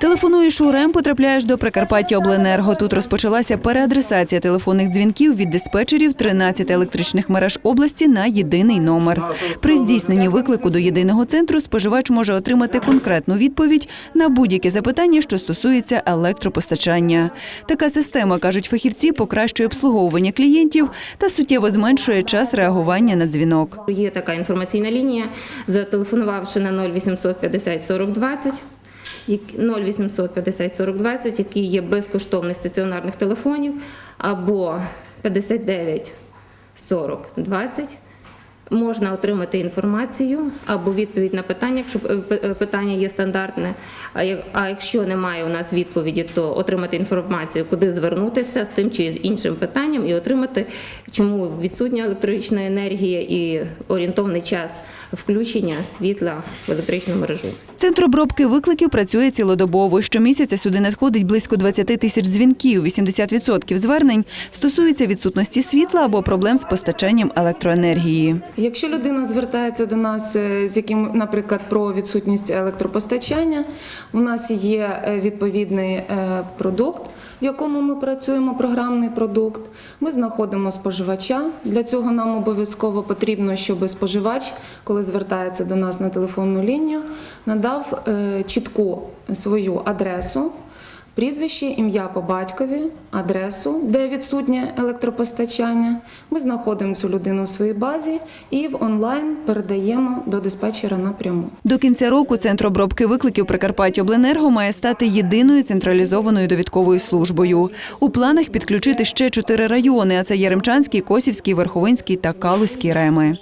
Телефонуєш у РЕМ, потрапляєш до Прикарпаття Обленерго. Тут розпочалася переадресація телефонних дзвінків від диспетчерів 13 електричних мереж області на єдиний номер. При здійсненні виклику до єдиного центру споживач може отримати конкретну відповідь на будь-яке запитання, що стосується електропостачання. Така система, кажуть фахівці, покращує обслуговування клієнтів та суттєво зменшує час реагування на дзвінок. Є така інформаційна лінія, зателефонувавши на 0800 50 40 20, як- 0800 50 40 20, який є безкоштовний стаціонарних телефонів, або 59 40 20, можна отримати інформацію або відповідь на питання, якщо е, питання є стандартне. А якщо немає у нас відповіді, то отримати інформацію, куди звернутися з тим чи з іншим питанням, і отримати, чому відсутня електрична енергія і орієнтовний час включення світла в електричну мережу. Центр обробки викликів працює цілодобово. Щомісяця сюди надходить близько 20 тисяч дзвінків. 80% звернень стосуються відсутності світла або проблем з постачанням електроенергії. Якщо людина звертається до нас е, з яким, наприклад, про відсутність електропостачання, у нас є е, відповідний е, продукт, в якому ми працюємо, програмний продукт. Ми знаходимо споживача. Для цього нам обов'язково потрібно, щоб споживач, коли звертається до нас на телефонну лінію, надав е, чітку свою адресу. Прізвище, ім'я по батькові, адресу, де відсутнє електропостачання. Ми знаходимо цю людину в своїй базі і в онлайн передаємо до диспетчера напряму. До кінця року центр обробки викликів Прикарпаття Обленерго має стати єдиною централізованою довідковою службою. У планах підключити ще чотири райони: а це Яремчанський, Косівський, Верховинський та Калузький реми.